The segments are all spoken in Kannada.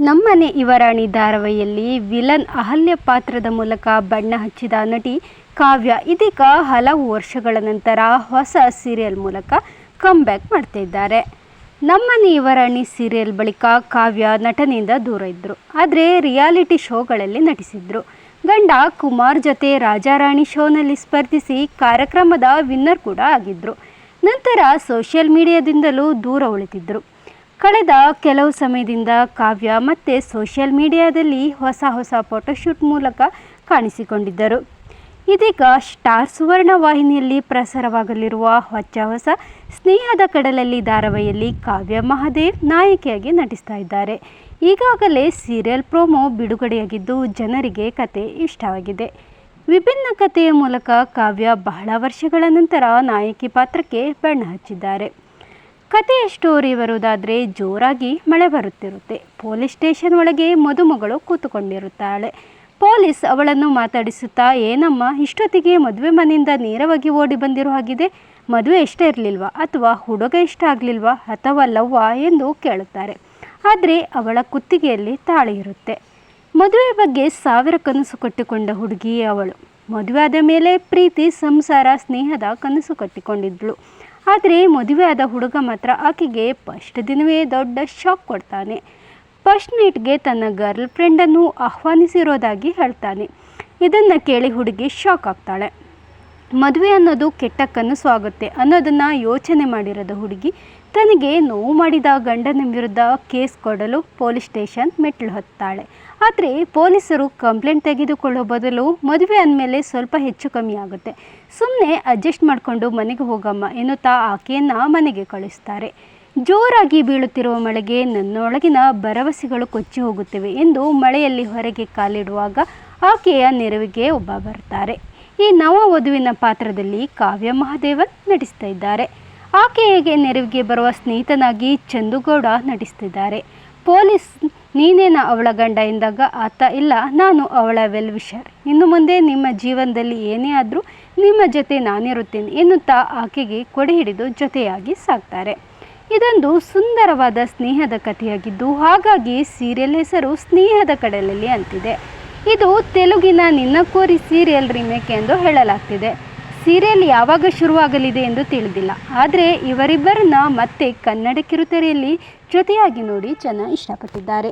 ನಮ್ಮನೆ ಇವರಾಣಿ ಧಾರಾವಾಹಿಯಲ್ಲಿ ವಿಲನ್ ಅಹಲ್ಯ ಪಾತ್ರದ ಮೂಲಕ ಬಣ್ಣ ಹಚ್ಚಿದ ನಟಿ ಕಾವ್ಯ ಇದೀಗ ಹಲವು ವರ್ಷಗಳ ನಂತರ ಹೊಸ ಸೀರಿಯಲ್ ಮೂಲಕ ಕಮ್ಬ್ಯಾಕ್ ಮಾಡ್ತಾ ಇದ್ದಾರೆ ನಮ್ಮನೆ ಇವರಾಣಿ ಸೀರಿಯಲ್ ಬಳಿಕ ಕಾವ್ಯ ನಟನೆಯಿಂದ ದೂರ ಇದ್ದರು ಆದರೆ ರಿಯಾಲಿಟಿ ಶೋಗಳಲ್ಲಿ ನಟಿಸಿದ್ರು. ಗಂಡ ಕುಮಾರ್ ಜೊತೆ ರಾಜಾರಾಣಿ ಶೋನಲ್ಲಿ ಸ್ಪರ್ಧಿಸಿ ಕಾರ್ಯಕ್ರಮದ ವಿನ್ನರ್ ಕೂಡ ಆಗಿದ್ದರು ನಂತರ ಸೋಷಿಯಲ್ ಮೀಡಿಯಾದಿಂದಲೂ ದೂರ ಉಳಿದಿದ್ದರು ಕಳೆದ ಕೆಲವು ಸಮಯದಿಂದ ಕಾವ್ಯ ಮತ್ತೆ ಸೋಷಿಯಲ್ ಮೀಡಿಯಾದಲ್ಲಿ ಹೊಸ ಹೊಸ ಫೋಟೋಶೂಟ್ ಮೂಲಕ ಕಾಣಿಸಿಕೊಂಡಿದ್ದರು. ಇದೀಗ ಸ್ಟಾರ್ ಸುವರ್ಣ ವಾಹಿನಿಯಲ್ಲಿ ಪ್ರಸಾರವಾಗಲಿರುವ ಹೊಚ್ಚ ಹೊಸ ಸ್ನೇಹದ ಕಡಲಲ್ಲಿ ಧಾರಾವಾಹಿಯಲ್ಲಿ ಕಾವ್ಯ ಮಹಾದೇವ್ ನಾಯಕಿಯಾಗಿ ನಟಿಸ್ತಾ ಇದ್ದಾರೆ. ಈಗಾಗಲೇ ಸೀರಿಯಲ್ ಪ್ರೋಮೋ ಬಿಡುಗಡೆಯಾಗಿದ್ದು ಜನರಿಗೆ ಕತೆ ಇಷ್ಟವಾಗಿದೆ. ವಿಭಿನ್ನ ಕಥೆಯ ಮೂಲಕ ಕಾವ್ಯ ಬಹಳ ವರ್ಷಗಳ ನಂತರ ನಾಯಕಿ ಪಾತ್ರಕ್ಕೆ ಬಣ್ಣ ಹಚ್ಚಿದ್ದಾರೆ. ಕಥೆಯ ಸ್ಟೋರಿ ಬರುವುದಾದರೆ ಜೋರಾಗಿ ಮಳೆ ಬರುತ್ತಿರುತ್ತೆ. ಪೊಲೀಸ್ ಸ್ಟೇಷನ್ ಒಳಗೆ ಮದುಮಗಳು ಕೂತುಕೊಂಡಿರುತ್ತಾಳೆ. ಪೊಲೀಸ್ ಅವಳನ್ನು ಮಾತಾಡಿಸುತ್ತಾ, ಏನಮ್ಮ, ಇಷ್ಟೊತ್ತಿಗೆ ಮದುವೆ ಮನೆಯಿಂದ ನೇರವಾಗಿ ಓಡಿ ಬಂದಿರೋ ಹಾಗಿದೆ? ಮದುವೆ ಇಷ್ಟ ಇರಲಿಲ್ವಾ? ಅಥವಾ ಹುಡುಗ ಇಷ್ಟ ಆಗಲಿಲ್ವಾ? ಅಥವಾ ಲವ್ವಾ? ಎಂದು ಕೇಳುತ್ತಾರೆ. ಆದರೆ ಅವಳ ಕುತ್ತಿಗೆಯಲ್ಲಿ ತಾಳಿ ಇರುತ್ತೆ. ಮದುವೆ ಬಗ್ಗೆ ಸಾವಿರ ಕನಸು ಕಟ್ಟಿಕೊಂಡ ಹುಡುಗಿ ಅವಳು. ಮದುವೆ ಆದ ಮೇಲೆ ಪ್ರೀತಿ, ಸಂಸಾರ, ಸ್ನೇಹದ ಕನಸು ಕಟ್ಟಿಕೊಂಡಿದ್ಳು. ಆದರೆ ಮದುವೆ ಆದ ಹುಡುಗ ಮಾತ್ರ ಆಕೆಗೆ ಫಸ್ಟ್ ದಿನವೇ ದೊಡ್ಡ ಶಾಕ್ ಕೊಡ್ತಾನೆ. ಫಸ್ಟ್ ನೈಟ್ಗೆ ತನ್ನ ಗರ್ಲ್ ಫ್ರೆಂಡನ್ನು ಆಹ್ವಾನಿಸಿರೋದಾಗಿ ಹೇಳ್ತಾನೆ. ಇದನ್ನು ಕೇಳಿ ಹುಡುಗಿ ಶಾಕ್ ಆಗ್ತಾಳೆ. ಮದುವೆ ಅನ್ನೋದು ಕೆಟ್ಟ ಕನಸು ಆಗುತ್ತೆ ಅನ್ನೋದನ್ನು ಯೋಚನೆ ಮಾಡಿರೋದು ಹುಡುಗಿ. ತನಗೆ ನೋವು ಮಾಡಿದ ಗಂಡನ ವಿರುದ್ಧ ಕೇಸ್ ಕೊಡಲು ಪೊಲೀಸ್ ಸ್ಟೇಷನ್ ಮೆಟ್ಲು ಹತ್ತಾಳೆ. ಆದರೆ ಪೊಲೀಸರು ಕಂಪ್ಲೇಂಟ್ ತೆಗೆದುಕೊಳ್ಳೋ ಬದಲು ಮದುವೆ ಅಂದಮೇಲೆ ಸ್ವಲ್ಪ ಹೆಚ್ಚು ಕಮ್ಮಿ ಆಗುತ್ತೆ. ಸುಮ್ಮನೆ ಅಡ್ಜಸ್ಟ್ ಮಾಡಿಕೊಂಡು ಮನೆಗೆ ಹೋಗಮ್ಮ ಎನ್ನುತ್ತಾ ಆಕೆಯನ್ನು ಮನೆಗೆ ಕಳಿಸ್ತಾರೆ. ಜೋರಾಗಿ ಬೀಳುತ್ತಿರುವ ಮಳೆಗೆ ನನ್ನೊಳಗಿನ ಭರವಸೆಗಳು ಕೊಚ್ಚಿ ಹೋಗುತ್ತಿವೆ ಎಂದು ಮಳೆಯಲ್ಲಿ ಹೊರಗೆ ಕಾಲಿಡುವಾಗ ಆಕೆಯ ನೆರವಿಗೆ ಒಬ್ಬ ಬರ್ತಾರೆ. ಈ ನವ ವಧುವಿನ ಪಾತ್ರದಲ್ಲಿ ಕಾವ್ಯ ಮಹಾದೇವನ್ ನಟಿಸ್ತಾ ಇದ್ದಾರೆ. ಆಕೆಗೆ ನೆರವಿಗೆ ಬರುವ ಸ್ನೇಹಿತನಾಗಿ ಚಂದುಗೌಡ ನಟಿಸ್ತಿದ್ದಾರೆ. ಪೊಲೀಸ್ ನೀನೇನ ಅವಳ ಗಂಡ ಎಂದಾಗ, ಆತ ಇಲ್ಲ, ನಾನು ಅವಳ ವೆಲ್ ವಿಷರ್ ಇನ್ನು ಮುಂದೆ ನಿಮ್ಮ ಜೀವನದಲ್ಲಿ ಏನೇ ಆದರೂ ನಿಮ್ಮ ಜೊತೆ ನಾನಿರುತ್ತೇನೆ ಎನ್ನುತ್ತಾ ಆಕೆಗೆ ಕೊಡೆ ಹಿಡಿದು ಜೊತೆಯಾಗಿ ಸಾಕ್ತಾರೆ. ಇದೊಂದು ಸುಂದರವಾದ ಸ್ನೇಹದ ಕಥೆಯಾಗಿದ್ದು, ಹಾಗಾಗಿ ಸೀರಿಯಲ್ ಹೆಸರು ಸ್ನೇಹದ ಕಡಲಲ್ಲಿ ಅಂತಿದೆ. ಇದು ತೆಲುಗಿನ ನಿನ್ನ ಕೋರಿ ಸೀರಿಯಲ್ ರಿಮೇಕ್ ಎಂದು ಹೇಳಲಾಗ್ತಿದೆ. ಸೀರಿಯಲ್ ಯಾವಾಗ ಶುರುವಾಗಲಿದೆ ಎಂದು ತಿಳಿದಿಲ್ಲ. ಆದರೆ ಇವರಿಬ್ಬರನ್ನ ಮತ್ತೆ ಕನ್ನಡ ಕಿರುತೆರೆಯಲ್ಲಿ ಜೊತೆಯಾಗಿ ನೋಡಿ ಜನ ಇಷ್ಟಪಟ್ಟಿದ್ದಾರೆ.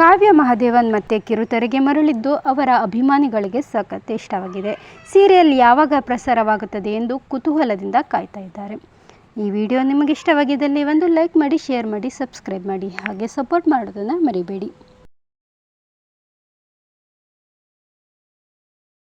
ಕಾವ್ಯ ಮಹಾದೇವನ್ ಮತ್ತೆ ಕಿರುತೆರೆಗೆ ಮರಳಿದ್ದು ಅವರ ಅಭಿಮಾನಿಗಳಿಗೆ ಸಖತ್ ಇಷ್ಟವಾಗಿದೆ. ಸೀರಿಯಲ್ ಯಾವಾಗ ಪ್ರಸಾರವಾಗುತ್ತದೆ ಎಂದು ಕುತೂಹಲದಿಂದ ಕಾಯ್ತಾ ಇದ್ದಾರೆ. ಈ ವಿಡಿಯೋ ನಿಮಗೆ ಇಷ್ಟವಾಗಿದ್ದಲ್ಲಿ ಒಂದು ಲೈಕ್ ಮಾಡಿ, ಶೇರ್ ಮಾಡಿ, ಸಬ್ಸ್ಕ್ರೈಬ್ ಮಾಡಿ. ಹಾಗೆ ಸಪೋರ್ಟ್ ಮಾಡೋದನ್ನು ಮರಿಬೇಡಿ.